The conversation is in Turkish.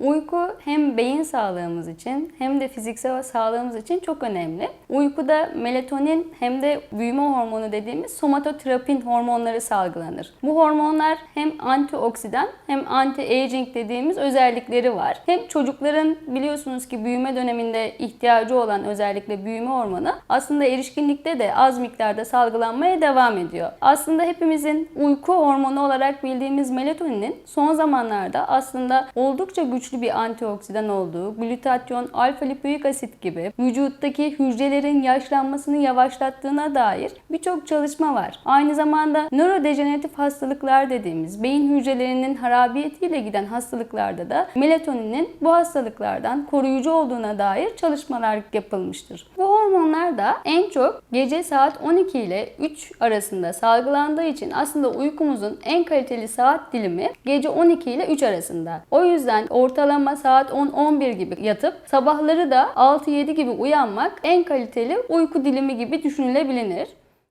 Uyku hem beyin sağlığımız için hem de fiziksel sağlığımız için çok önemli. Uykuda melatonin hem de büyüme hormonu dediğimiz somatotrapin hormonları salgılanır. Bu hormonlar hem antioksidan hem anti-aging dediğimiz özellikleri var. Hem çocukların biliyorsunuz ki büyüme döneminde ihtiyacı olan özellikle büyüme hormonu aslında erişkinlikte de az miktarda salgılanmaya devam ediyor. Aslında hepimizin uyku hormonu olarak bildiğimiz melatoninin son zamanlarda aslında oldukça güçlü bir antioksidan olduğu, glutatyon, alfa lipoik asit gibi vücuttaki hücrelerin yaşlanmasını yavaşlattığına dair birçok çalışma var. Aynı zamanda nörodejeneratif hastalıklar dediğimiz beyin hücrelerinin harabiyetiyle giden hastalıklarda da melatoninin bu hastalıklardan koruyucu olduğuna dair çalışmalar yapılmıştır. Bu hormonlar da en çok gece saat 12 ile 3 arasında salgılandığı için aslında uykumuzun en kaliteli saat dilimi gece 12 ile 3 arasında. O yüzden ortalama saat 10-11 gibi yatıp sabahları da 6-7 gibi uyanmak en kaliteli uyku dilimi gibi düşünülebilir.